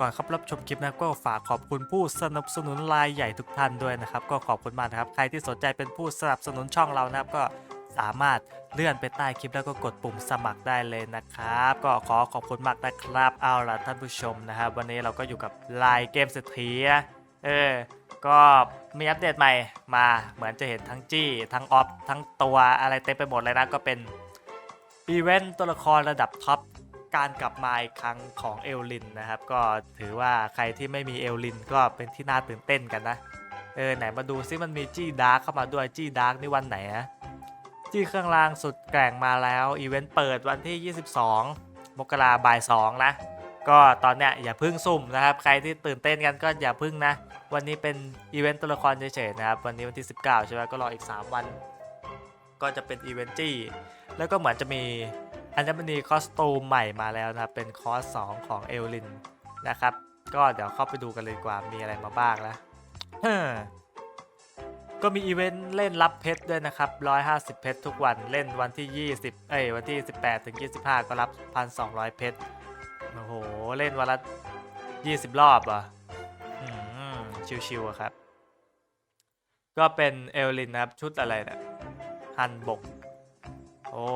ก่อนครับรับชมคลิปนะก็ฝากขอบคุณผู้สนับสนุนรายใหญ่ทุกท่านด้วยนะครับ ก็ขอบคุณมากนะครับ ใครที่สนใจเป็นผู้สนับสนุนช่องเรานะครับ ก็สามารถเลื่อนไปใต้คลิปแล้วก็กดปุ่มสมัครได้เลยนะครับ ก็ขอขอบคุณมากนะครับ เอาล่ะท่านผู้ชมนะครับ วันนี้เราก็อยู่กับลายเกมเศรษฐีนะเออก็มีอัปเดตใหม่มาเหมือนจะเห็นทั้งจี้ ทั้งออฟทั้งตัวอะไรเต็มไปหมดเลยนะก็เป็นอีเวนต์ตัวละครระดับท็อป การกลับมาอีกครั้งของเอลลินนะครับ ก็ถือว่าใครที่ไม่มีเอลลินก็เป็นที่น่าตื่นเต้นกันนะ เออไหนมาดูซิมันมีจี้ดาร์กเข้ามาด้วยจี้ดาร์กนี่วันไหนนะจี้เครื่องรางสุดแกร่งมาแล้วอีเวนต์เปิดวันที่ 22 มกราบ่าย2นะก็ตอนเนี้ยอย่าพึ่งซุ่มนะครับ ใครที่ตื่นเต้นกันก็อย่าพึ่งนะ วันนี้เป็นอีเวนต์ตัวละครเฉยๆนะครับ วันนี้วันที่ 19 ใช่ไหมก็รออีก 3 วัน ก็จะเป็นอีเวนต์จี้ แล้วก็เหมือนจะมี อัญมณีคอสตูมใหม่มาแล้วนะครับ เป็นคอส2ของเอลลินนะครับ ก็เดี๋ยวเข้าไปดูกันเลยกว่ามีอะไรมาบ้างนะก็มีอีเวนต์เล่นรับเพชรด้วยนะครับ 150 เพชรทุกวันเล่นวันที่ 20 เอ้ยวันที่ 18 ถึง 25 ก็รับ 1,200 เพชร โอ้โห เล่นวันละ 20 รอบอะชิวๆครับ ก็เป็นเอลลินนะครับ ชุดอะไรเนะี่ยฮันบก โอ้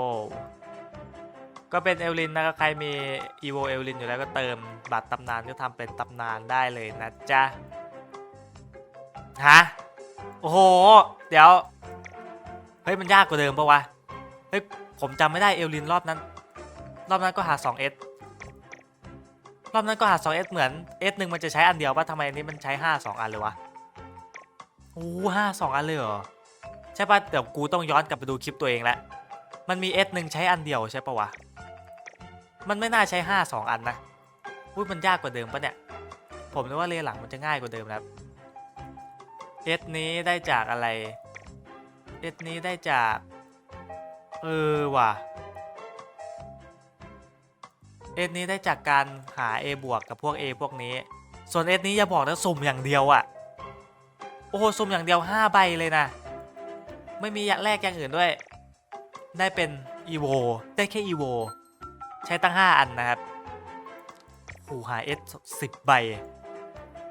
ก็เป็นเอลลินนะครับใครมีอีโวเอลลินอยู่แล้วก็เติมบัตรตำนานก็ทำเป็นตำนานได้เลยนะจ๊ะฮะโอ้โห เดี๋ยว เฮ้ย มันยากกว่าเดิมปะวะ เฮ้ย ผมจำไม่ได้เอลลินรอบนั้น รอบนั้นก็หา 2S รอบนั้นก็หา 2S เหมือน S หนึ่งมันจะใช้อันเดียวปะทำไมอันนี้มันใช้ 5 2 อันเลยวะโอ้ห้าสองอันเลยเหรอ ใช่ปะเดี๋ยวกูต้องย้อนกลับไปดูคลิปตัวเองแล้วมันมี S หนึ่งใช้อันเดียวใช่ปะวะ มันไม่น่าใช้5 2อันนะอุ้ยมันยากกว่าเดิมปะเนี่ย ผมนึกว่าเลหลังมันจะง่ายกว่าเดิมนะครับ S นี้ได้จากอะไร S นี้ได้จาก เออว่ะ S นี้ได้จากการหา A บวกกับพวก A พวกนี้ ส่วน S นี้อย่าบอกนะสุ่มอย่างเดียวอะโอ้โหสุ่มอย่างเดียว5ใบเลยนะ ไม่มียาแลกอย่างอื่นด้วย ได้เป็น EVO ได้แค่ EVO ใช้ตั้ง 5 อันนะครับโอ้หา S 10ใบ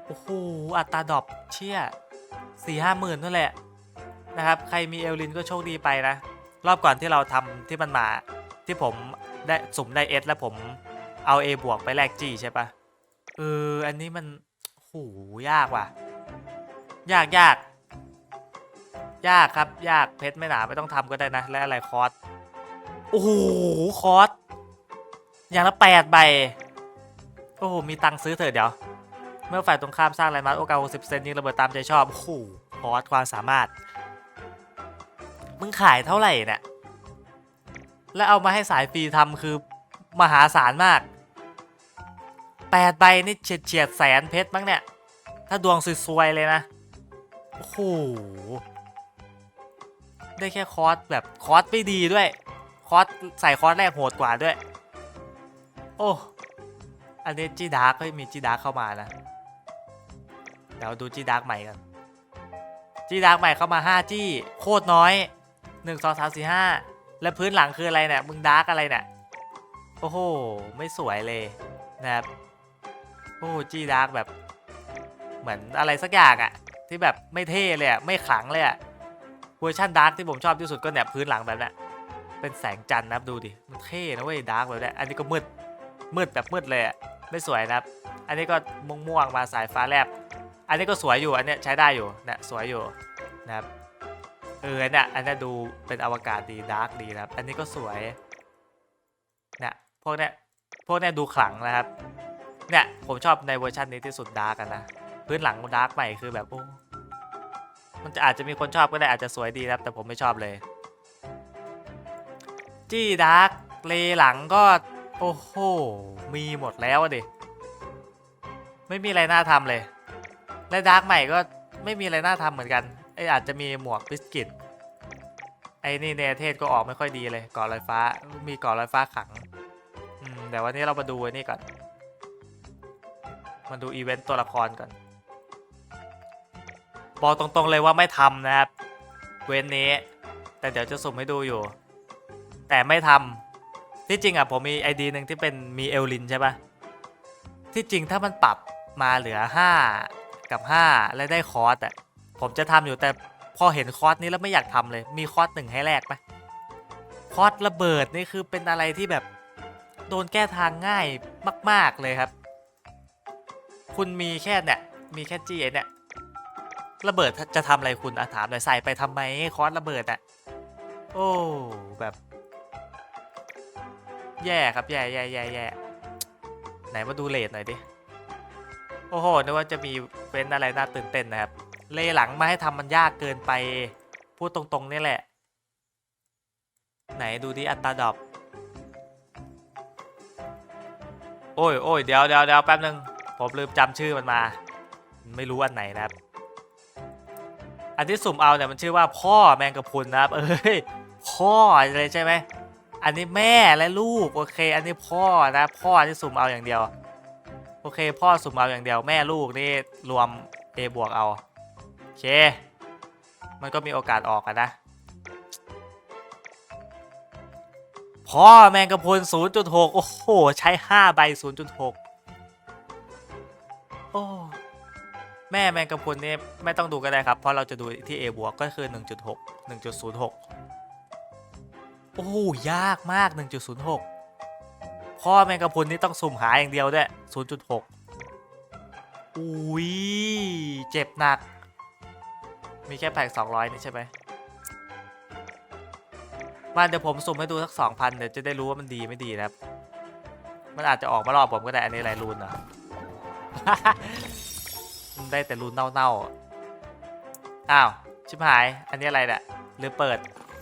โอ้โห อัตราดรอปเชี่ยสี่ห้าหมื่นนั่นแหละ นะครับ ใครมีเอลลินก็โชคดีไปนะ รอบก่อนที่เราทำที่มันมา ที่ผมได้สุ่มได้ S แล้วผมเอา A บวกไปแลกจีใช่ปะเออ อันนี้มันโหยากว่ะ ยากยาก ยากครับ ยากเพชรไม่หนาไม่ต้องทำก็ได้นะ และอะไรคอร์สโอ้โหคอร์ส อย่างละแปดใบ โอ้โห มีตังค์ซื้อเถอะเดี๋ยว เมื่อฝ่ายตรงข้ามสร้างแลนด์มาร์คโอกาส60 เซนยิงระเบิดตามใจชอบ โอ้โหคอร์สความสามารถ มึงขายเท่าไหร่เนี่ย แล้วเอามาให้สายฟรีทำคือมหาศาลมาก8ใบนี่เฉียดเฉียดแสนเพชรมั้งเนี่ย ถ้าดวงสวยๆเลยนะ โอ้โห ได้แค่คอร์สแบบคอร์สไม่ดีด้วย คอร์สใส่คอร์สแรกโหดกว่าด้วย โอ้ อันนี้จีดาร์กเฮ้ยมีจีดาร์กเข้ามานะ เดี๋ยวดูจีดาร์กใหม่กัน จีดาร์กใหม่เข้ามา5จี้โคตรน้อย1 2 3 4 5 แล้วพื้นหลังคืออะไรเนี่ย มึงดาร์กอะไรเนี่ย โอ้โห ไม่สวยเลยนะครับ โอ้จีดาร์กแบบ เหมือนอะไรสักอย่างอะที่แบบไม่เท่เลยอะไม่ขลังเลยอะเวอร์ชันดาร์กที่ผมชอบที่สุดก็เนี่ยพื้นหลังแบบเนี้ยเป็นแสงจันทร์นะครับดูดิ มันเท่นะเว้ยดาร์กแบบเนี้ยอันนี้ก็มืด มืดแบบมืดเลยไม่สวยนะครับ อันนี้ก็ม่วงๆมาสายฟ้าแลบ อันนี้ก็สวยอยู่อันเนี้ยใช้ได้อยู่เนี่ยสวยอยู่นะครับเออเนี่ยอันนี้ดูเป็นอวกาศดีดาร์กดีนะครับ อันนี้ก็สวยเนี่ยพวกเนี้ยพวกเนี้ยดูขลังนะครับเนี่ยผมชอบในเวอร์ชันนี้ที่สุดดาร์กนนะพื้นหลังดาร์กใหม่คือแบบโอ้มันจะอาจจะมีคนชอบก็ได้อาจจะสวยดีนะครับ แต่ผมไม่ชอบเลย จี้ดาร์กเลหลังก็ โอ้โห มีหมดแล้วอะดิ ไม่มีอะไรน่าทำเลย และดาร์กใหม่ก็ไม่มีอะไรน่าทำเหมือนกัน ไออาจจะมีหมวกบิสกิต ไอนี่เนเทศก็ออกไม่ค่อยดีเลยกาะลอยฟ้า มีกาะลอยฟ้าขัง อืมแต่วันนี้เรามาดูนนี้ก่อน มาดูอีเวนต์ตัวละครก่อน บอกตรงๆเลยว่าไม่ทำนะครับ เว้นนี้ แต่เดี๋ยวจะสุ่มให้ดูอยู่ แต่ไม่ทำ ที่จริงอะผมมีไอดีหนึ่งที่เป็นมีเอลลินใช่ปะที่จริงถ้ามันปรับมาเหลือ 5 กับ 5 และได้คอร์สอะผมจะทำอยู่แต่พอเห็นคอร์สนี้แล้วไม่อยากทำเลย มีคอร์สหนึ่งให้แลกไหมคอร์สระเบิดนี่คือเป็นอะไรที่แบบโดนแก้ทางง่ายมาก ๆเลยครับ คุณมีแค่เนี่ยมีแค่จีเนี่ยระเบิดจะทำอะไรคุณอาถามหน่อยใส่ไปทำไมคอร์สระเบิดอะโอ้แบบ แย่ครับแย่แย่แย่แย่ไหนมาดูเลทหน่อยดิ โอ้โหนึกว่าจะมีเป็นอะไรน่าตื่นเต้นนะครับ เลหลังมาให้ทำมันยากเกินไป พูดตรงๆนี่แหละ ไหนดูดิอัตราดรอปโอ้ยโอ้ยเดี๋ยวเดี๋ยวเดี๋ยวแป๊บนึง ผมลืมจำชื่อมันมา ไม่รู้อันไหนนะครับ อันที่สุ่มเอาเนี่ยมันชื่อว่าพ่อแมงกะพรุนนะครับ เอ้ยพ่อเลยใช่ไหม อันนี้แม่และลูกโอเค อันนี้พ่อนะ พ่อที่สุ่มเอาอย่างเดียว โอเค พ่อสุ่มเอาอย่างเดียวแม่ลูกนี่รวม A บวกเอาโอเค มันก็มีโอกาสออกอะนะ พ่อแมงกะพรุน0.6 โอ้โห ใช้ 5 ใบ 0.6 โอ้แม่แมงกะพรุนนี่ไม่ต้องดูก็ได้ครับ เพราะเราจะดูที่ A บวกก็คือ 1.6 1.06 โอ้ยากมาก 1.06พ่อแมงกะพรุนนี่ต้องสุ่มหาอย่างเดียวด้วย 0.6 อุ้ย เจ็บหนัก มีแค่แพ็ก200 นี่ใช่ไหมมาเดี๋ยวผมสุ่มให้ดูสัก 2,000 เดี๋ยวจะได้รู้ว่ามันดีไม่ดีนะครับ มันอาจจะออกมารอบผมก็ได้ อันนี้ไรรูนเหรอมันได้แต่รูนเน่าๆ อ้าว ชิบหาย อันนี้อะไรเนี่ยหรือเปิด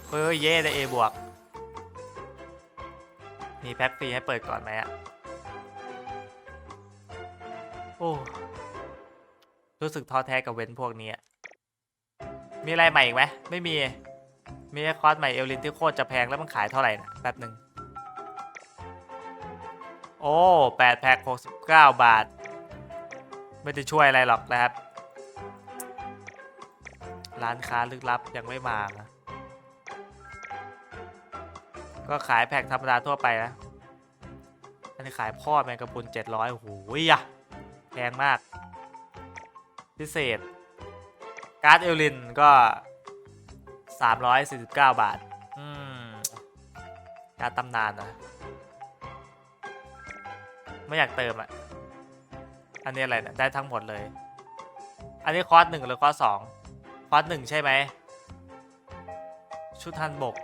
เฮ้ยเย่ได้ A บวก มีแพ็คฟรีให้เปิดก่อนไหมอะโอ้ รู้สึกท้อแท้กับเว้นพวกนี้ มีอะไรใหม่อีกไหม ไม่มี มีแค่คอร์สใหม่เอลลินที่โคตรจะแพงแล้วมันขายเท่าไหร่นะแป๊บหนึ่ง โอ้แปดแพ็คหกสิบเก้าบาท ไม่ได้ช่วยอะไรหรอกนะครับ ร้านค้าลึกลับยังไม่มานะ ก็ขายแพ็คธรรมดาทั่วไปนะ อันนี้ขายพ่อแมงกะพรุน700โอ้โหอะแพงมาก พิเศษ การ์ดเอลลินก็ 349 บาท อืม การ์ดตำนานนะ ไม่อยากเติมอะ อันนี้อะไรเนะได้ทั้งหมดเลย อันนี้คอร์สหนึ่งหรือคอร์สสองคอร์สหนึ่งใช่ไหมชุดทันบก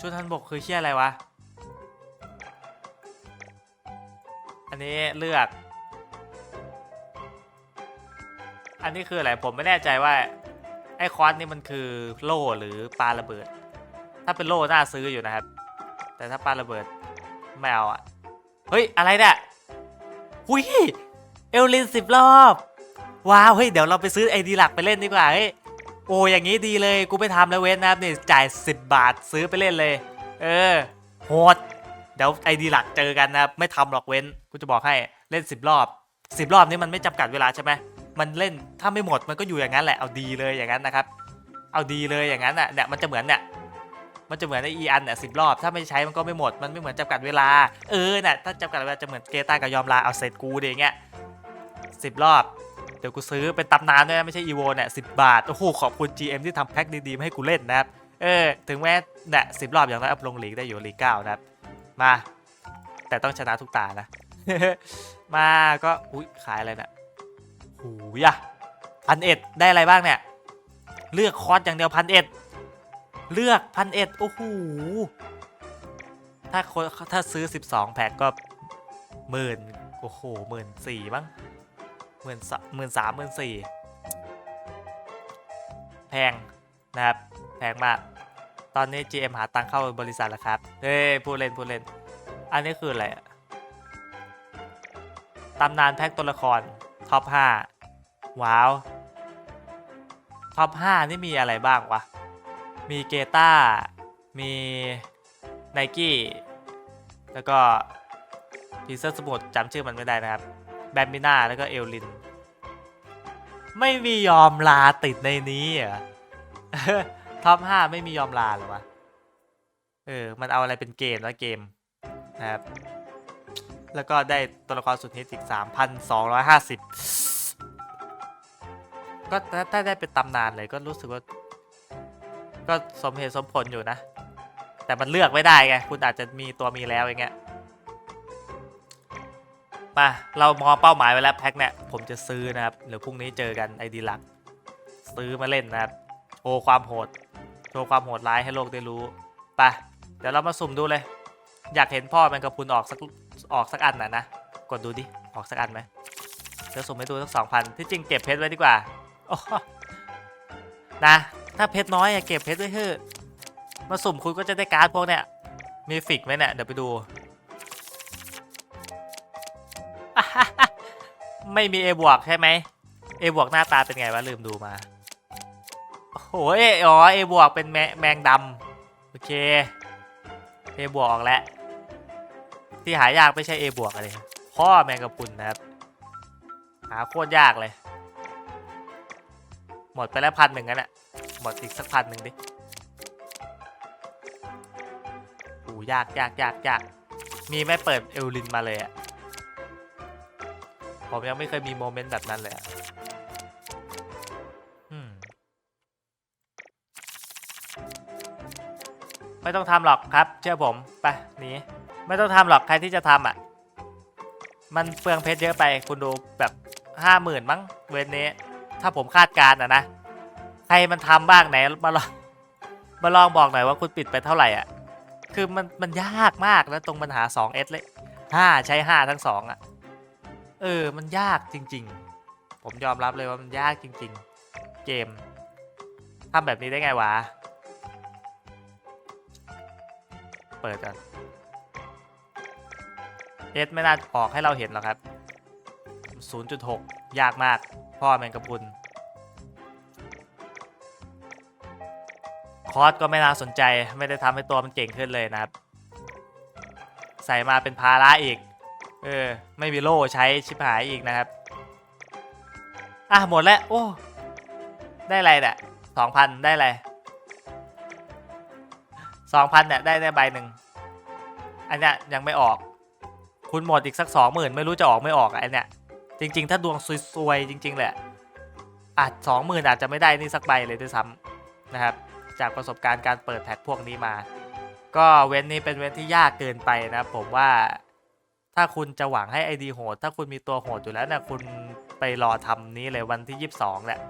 ชุดทันบกคือเชี่ยอะไรวะ อันนี้เลือก อันนี้คืออะไร ผมไม่แน่ใจว่า ไอ้คอร์สนี่มันคือโล่หรือปลาระเบิด ถ้าเป็นโล่น่าซื้ออยู่นะครับ แต่ถ้าปลาระเบิดไม่เอาอะเฮ้ย อะไรเนี่ยหุยเอลลินสิบรอบ ว้าว เฮ้ย เดี๋ยวเราไปซื้อไอดีหลักไปเล่นดีกว่า เฮ้ย โอ้อย่างนี้ดีเลยกูไปทำแล้วเว้นนะครับนี่จ่าย 10 บาทซื้อไปเล่นเลย เออโหดเดี๋ยวไอดีหลักเจอกันนะครับไม่ทำหรอกเว้นกูจะบอกให้เล่น 10 รอบ 10 รอบนี้มันไม่จำกัดเวลาใช่ไหมมันเล่นถ้าไม่หมดมันก็อยู่อย่างนั้นแหละเอาดีเลยอย่างนั้นนะครับ เอาดีเลยอย่างนั้นอะเนี่ยมันจะเหมือนเนี่ยมันจะเหมือนไออีอันเนี่ยสิบรอบ ถ้าไม่ใช้มันก็ไม่หมด มันไม่เหมือนจำกัดเวลา เออเนี่ยถ้าจำกัดเวลาจะเหมือนเกต้ากับยอมลาเอาเสร็จกูดิอย่างเงี้ยสิบรอบ ดี๋ยวกูซื้อเป็นตำนานด้วยนะไม่ใช่อีโวเนี่ยสิบาท โอ้โห ขอบคุณ GM ที่ทำแพ็คดีๆ มาให้กูเล่นนะครับ เออ ถึงแม้เนี่ยสิบรอบอย่างน้อยอัพลงลีกได้อยู่ลีกเก้านะครับ มา แต่ต้องชนะทุกตานะ มาก็ อุ้ยขายอะไรเนี่ยหูยะพันเอ็ดได้อะไรบ้างเนี่ย เลือกคอร์สอย่างเดียวพันเอ็ดเลือกพันเอ็ดโอ้โหถ้าคนถ้าซื้อ 12 แพ็คก็หมื่นโอ้โหหมื่นสี่มั้ง หมื่นสหมื่นสามหมื่นสี่แพงนะครับ แพงมาก ตอนนี้ GM หาตังเข้าบริษัทแล้วครับ เฮ้ยพูดเล่นพูดเล่น อันนี้คืออะไรอะตำนานแพ็คตัวละคร ท็อป 5 ว้าว ท็อป 5 นี่มีอะไรบ้างวะ มีเกตามีไนกี้ แล้วก็พีเซอร์สมุดจำชื่อมันไม่ได้นะครับ แบมบิน่าแล้วก็เอลลิน ไม่มียอมลาติดในนี้เหรอท็อป5ไม่มียอมลาหรอวะ เออ มันเอาอะไรเป็นเกมแล้วเกมนะครับ แล้วก็ได้ตัวละครสุดฮิตอีก 3,250 ก็ถ้าถ้าได้เป็นตำนานเลยก็รู้สึกว่า ก็สมเหตุสมผลอยู่นะ แต่มันเลือกไม่ได้ไง คุณอาจจะมีตัวมีแล้วอย่างเงี้ย มาเรามองเป้าหมายไว้แล้วแพ็คเนี่ยผมจะซื้อนะครับเดี๋ยวพรุ่งนี้เจอกันไอดีลักซื้อมาเล่นนะครับโชว์ความโหดโชว์ความโหดร้ายให้โลกได้รู้ไปเดี๋ยวเรามาสุ่มดูเลย อยากเห็นพ่อแมงกะพุนออกสักออกสักอันน่ะนะกดดูดิออกสักอันไหมเดี๋ยวสุ่มให้ดูสักสองพันที่จริงเก็บเพชรไว้ดีกว่านะถ้าเพชรน้อยอะเก็บเพชรไว้เถอะมาสุ่มคุณก็จะได้การ์ดพวกเนี้ยมีฟิกไหมเนี่ยเดี๋ยวไปดู ไม่มี A บวกใช่ไหม A บวกหน้าตาเป็นไงวะลืมดูมา โอ้โหเออ๋อ A บวกเป็นแมแมงดำโอเค A บวกออกแล้ว ที่หายากไม่ใช่ A บวกอะไรพ่อแมงกะพรุนนะครับ หาโคตรยากเลย หมดไปแล้วพันหนึ่งนั่นแหละหมดอีกสักพันหนึ่งดิโอ้ยากยากยากยากมีไม่เปิดเอลลินมาเลยอะ ผมยังไม่เคยมีโมเมนต์แบบนั้นเลยอะไม่ต้องทำหรอกครับ เชื่อผมไปหนีไม่ต้องทำหรอกใครที่จะทำอะ มันเปลืองเพชรเยอะไปคุณดูแบบห้าหมื่นมั้งเวนนี้ ถ้าผมคาดการณ์อะนะ ใครมันทำบ้างไหนมาลองมาลองบอกหน่อยว่าคุณปิดไปเท่าไหร่อะ คือมันมันยากมากแล้วตรงปัญหา 2S เลย5ใช้5ทั้ง2อะ เออ มันยากจริง ๆ ผมยอมรับเลยว่ามันยากจริง ๆ เกมทำแบบนี้ได้ไงวะ เปิดกันเอสไม่น่าออกให้เราเห็นหรอกครับ 0.6 ยากมาก พ่อแมงกะพุนคอร์สก็ไม่น่าสนใจ ไม่ได้ทำให้ตัวมันเก่งขึ้นเลยนะครับ ใส่มาเป็นภาระอีก เออ ไม่มีโล่ใช้ชิบหายอีกนะครับ อะ หมดแล้ว โอ้ ได้อะไรเนี่ยสองพันได้อะไรสองพันเนี่ยได้ได้ใบหนึ่ง อันเนี้ยยังไม่ออก คุณหมดอีกสักสองหมื่นไม่รู้จะออกไม่ออกอะอันเนี้ย จริง ๆ ถ้าดวงซวยๆจริง ๆ แหละอาจสองหมื่นอาจจะไม่ได้นี่สักใบเลยด้วยซ้ำนะครับ จากประสบการณ์การเปิดแพทพวกนี้มา ก็เว้นนี้เป็นเว้นที่ยากเกินไปนะผมว่า ถ้าคุณจะหวังให้ไอดีโหด ถ้าคุณมีตัวโหดอยู่แล้วนะคุณไปรอทำนี้เลยวันที่ 22แหละ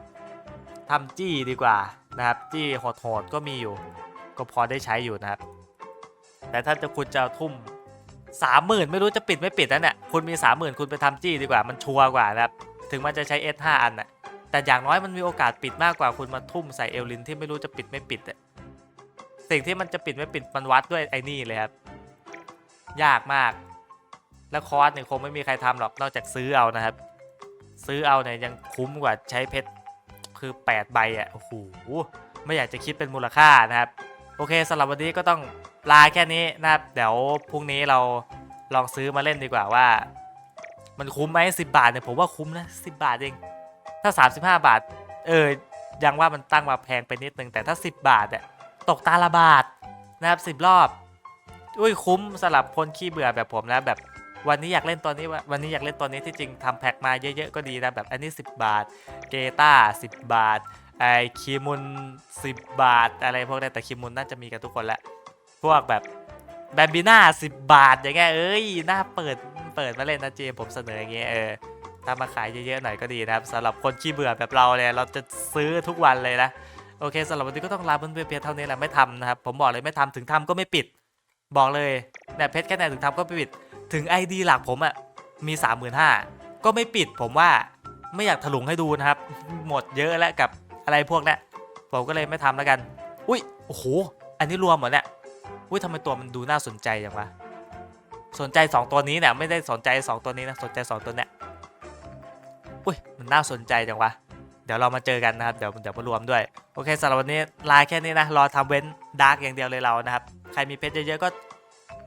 ทำจี้ดีกว่านะครับ จี้โหดๆก็มีอยู่ ก็พอได้ใช้อยู่นะครับ แต่ถ้าจะคุณจะทุ่มสามหมื่นไม่รู้จะปิดไม่ปิดนั่นแหละคุณมีสามหมื่นคุณไปทำจี้ดีกว่ามันชัวร์กว่านะครับ ถึงมันจะใช้ S5 อันน่ะแต่อย่างน้อยมันมีโอกาสปิดมากกว่าคุณมาทุ่มใส่เอลลินที่ไม่รู้จะปิดไม่ปิดอะสิ่งที่มันจะปิดไม่ปิดมันวัดด้วยไอ้นี่เลยครับยากมาก แล้วคอร์สเนี่ยคงไม่มีใครทำหรอกนอกจากซื้อเอานะครับ ซื้อเอาเนี่ยยังคุ้มกว่าใช้เพชรคือ 8 ใบอะ่ะโอ้โหไม่อยากจะคิดเป็นมูลค่านะครับ โอเคสำหรับวันนี้ก็ต้องลาแค่นี้นะครับ เดี๋ยวพรุ่งนี้เราลองซื้อมาเล่นดีกว่าว่า มันคุ้มไหมสิบาทเนี่ยผมว่าคุ้มนะสิบาทเองถ้า 35 บาท เออยังว่ามันตั้งมาแพงไปนิดนึงแต่ถ้า 10 บาทเนี่ยตกตาละบาทนะครับ 10 รอบ อุ้ยคุ้มสำหรับคนขี้เบื่อแบบผมนะแบบ วันนี้อยากเล่นตัวนี้วันนี้อยากเล่นตัวนี้ที่จริงทำแพ็กมาเยอะๆก็ดีนะแบบอันนี้ 10 บาท เกต้า 10 บาทไอคีมุน10 บาท อะไรพวกนี้แต่คีมุนน่าจะมีกันทุกคนแหละพวกแบบแบมบิน่า10บาทอย่างเงี้ยเอ้ยน่าเปิดเปิดมาเล่นนะเจมผมเสนออย่างเงี้ยเออถ้ามาขายเยอะๆหน่อยก็ดีนะครับสำหรับคนขี้เบื่อแบบเราเนี่ยเราจะซื้อทุกวันเลยนะโอเคสำหรับวันนี้ก็ต้องลาเพื่อนๆเพียงเท่านี้แหละไม่ทำนะครับผมบอกเลยไม่ทำถึงทำก็ไม่ปิด บอกเลยเนี่ยเพชรแค่ไหนถึงทำก็ไม่ปิด ถึง ID หลักผมอะ่ะมี 35,000ก็ไม่ปิดผมว่าไม่อยากถลุงให้ดูนะครับ หมดเยอะแล้วกับอะไรพวกเนี้ผมก็เลยไม่ทำแล้วกัน อุ้ยโอ้โหอันนี้รวมหรอเนี่ยอุ้ยทำไมตัวมันดูน่าสนใจจังวะสนใจ 2 ตัวนี้เนี่ยไม่ได้สนใจ 2 ตัวนี้นะสนใจ 2 ตัวเนี้ยอุ้ยมันน่าสนใจจังวะเดี๋ยวเรามาเจอกันนะครับเดี๋ยวเดี๋ยวมารวมด้วยโอเคสำหรับวันนี้ลาแค่นี้นะรอทำเว้นดาร์กอย่างเดียวเลยเรานะครับ ใครมีเพชรเยอะๆก็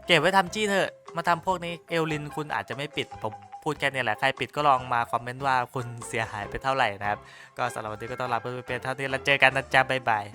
เก็บไว้ทำจี้เถอะ มาทำพวกนี้เอลลินคุณอาจจะไม่ปิด ผมพูดแค่นี้แหละ ใครปิดก็ลองมาคอมเมนต์ว่าคุณเสียหายไปเท่าไหร่นะครับ ก็สำหรับวันนี้ก็ต้องลาไปเป็นเท่านี้แล้วเจอกันนะจ๊ะบ๊ายบาย